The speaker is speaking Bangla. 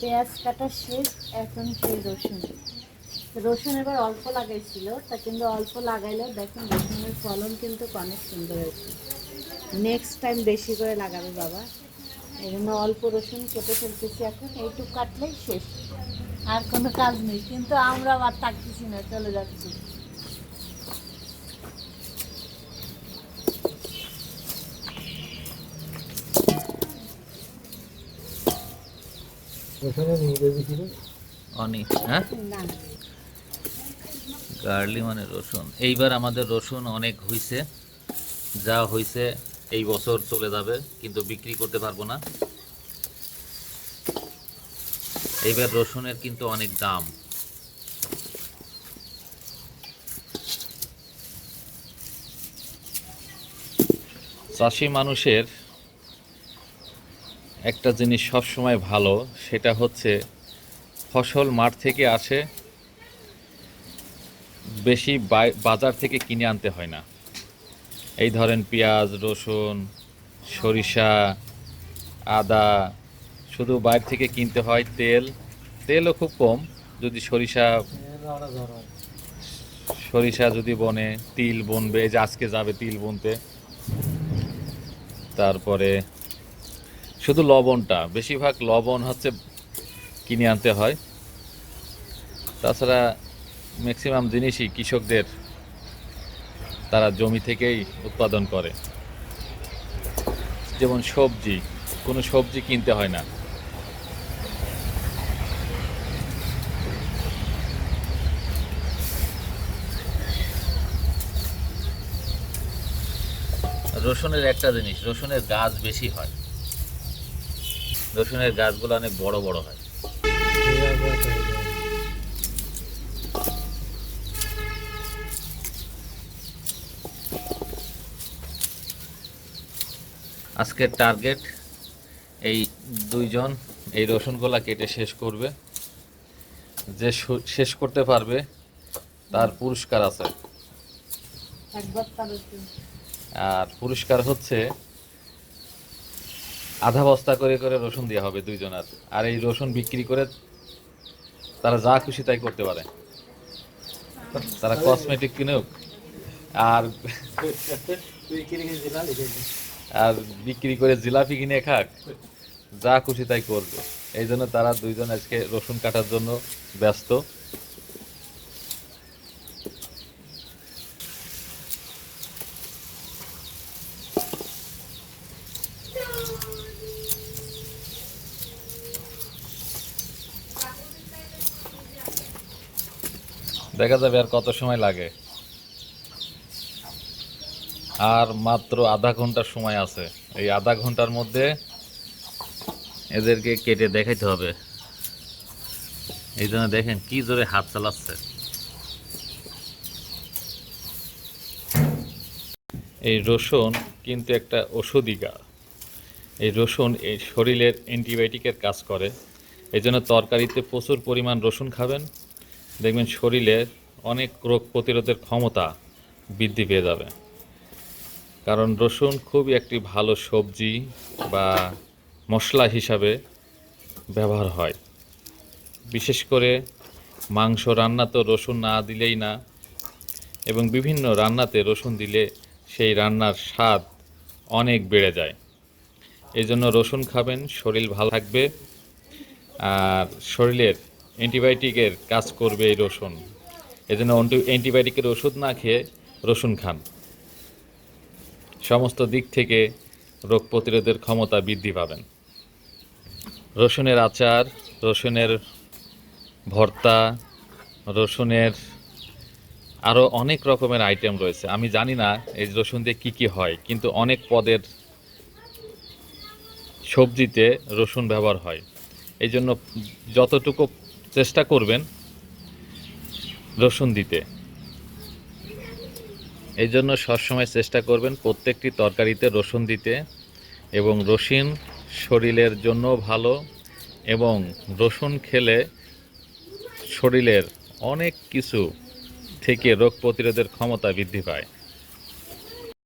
পেঁয়াজ কাটা শেষ, এখন সেই রসুন। রসুন এবার অল্প লাগাইছিল, তা কিন্তু অল্প লাগাইলেও দেখুন রসুনের ফলন কিন্তু অনেক সুন্দর হয়েছে। নেক্সট টাইম বেশি করে লাগাবে বাবা। এই জন্য অল্প রসুন কেটে ফেলতেছি এখন, এইটুকু কাটলেই শেষ। আর কোনো কাজ নেই, কিন্তু আমরা আবার থাকতেছি না, চলে যাচ্ছি। হ্যাঁ? গার্লি মানে রসুন। এইবার আমাদের রসুন অনেক হইছে, যা হইছে এই বছর চলে যাবে, কিন্তু বিক্রি করতে পারব না। এইবার রসুনের কিন্তু অনেক দাম। চাষি মানুষের একটা জিনিস সবসময় ভালো, সেটা হচ্ছে ফসল মাঠ থেকে আসে, বেশি বাজার থেকে কিনে আনতে হয় না এই ধরেন পেঁয়াজ, রসুন, সরিষা, আদা, শুধু বাইরে থেকে কিনতে হয় তেল তেলও খুব কম, যদি সরিষা। সরিষা যদি বনে, তিল বনবে যে আজকে যাবে তিল বুনতে তারপরে শুধু লবণটা, বেশিরভাগ লবণ হচ্ছে কিনে আনতে হয়। তাছাড়া ম্যাক্সিমাম জিনিসই কৃষকদের তারা জমি থেকেই উৎপাদন করে। যেমন সবজি, কোনো সবজি কিনতে হয় না। রসুনের একটা জিনিস, রসুনের গাছ বেশি হয়। রসুনের গাছগুলো অনেক বড় বড় হয়। আজকের টার্গেট এই দুইজন এই রসুনগুলা কেটে শেষ করবে যে শেষ করতে পারবে তার পুরস্কার আছে আর পুরস্কার হচ্ছে আধা বস্তা করে করে রসুন দেওয়া হবে দুইজনের আর এই রসুন বিক্রি করে তারা যা খুশি তাই করতে পারে। তারা কসমেটিক কিনুক। আর। আর বিক্রি করে জিলাপি কিনে খাক। যা খুশি তাই করবে। এই জন্য তারা দুইজন আজকে রসুন কাটার জন্য ব্যস্ত। দেখা যাবে আর কত সময় লাগে। আর মাত্র আধা ঘণ্টার সময় আছে। এই আধা ঘণ্টার মধ্যে এদেরকে কেটে দেখাইতে হবে। এই জন্য দেখেন কি জোরে হাত চালাচ্ছে। এই রসুন কিন্তু একটা ওষুধি এই রসুন এই শরীরের অ্যান্টিবায়োটিকের কাজ করে। এই জন্য তরকারিতে প্রচুর পরিমাণ রসুন খাবেন। দেখবেন শরীরের অনেক রোগ প্রতিরোধের ক্ষমতা বৃদ্ধি পেয়ে যাবে। কারণ রসুন খুবই একটি ভালো সবজি বা মশলা হিসাবে ব্যবহার হয়। বিশেষ করে মাংস রান্না তো রসুন না দিলেই না এবং বিভিন্ন রান্নাতে রসুন দিলে সেই রান্নার স্বাদ অনেক বেড়ে যায়। এই জন্য রসুন খাবেন, শরীর ভালো থাকবে আর শরীরের অ্যান্টিবায়োটিকের কাজ করবে এই রসুন। এই জন্য অ্যান্টিবায়োটিকের ওষুধ না খেয়ে রসুন খান। সমস্ত দিক থেকে রোগ প্রতিরোধের ক্ষমতা বৃদ্ধি পাবেন। রসুনের আচার, রসুনের ভর্তা, রসুনের আরও অনেক রকমের আইটেম রয়েছে। আমি জানি না এই রসুন দিয়ে কী কী হয়, কিন্তু অনেক পদের সবজিতে রসুন ব্যবহার হয়। এই জন্য যতটুকু চেষ্টা করবেন রসুন দিতে। এই জন্য সবসময় চেষ্টা করবেন প্রত্যেকটি তরকারিতে রসুন দিতে এবং রসুন শরীরের জন্য ভালো এবং রসুন খেলে শরীরের অনেক কিছু থেকে রোগ প্রতিরোধের ক্ষমতা বৃদ্ধি পায়।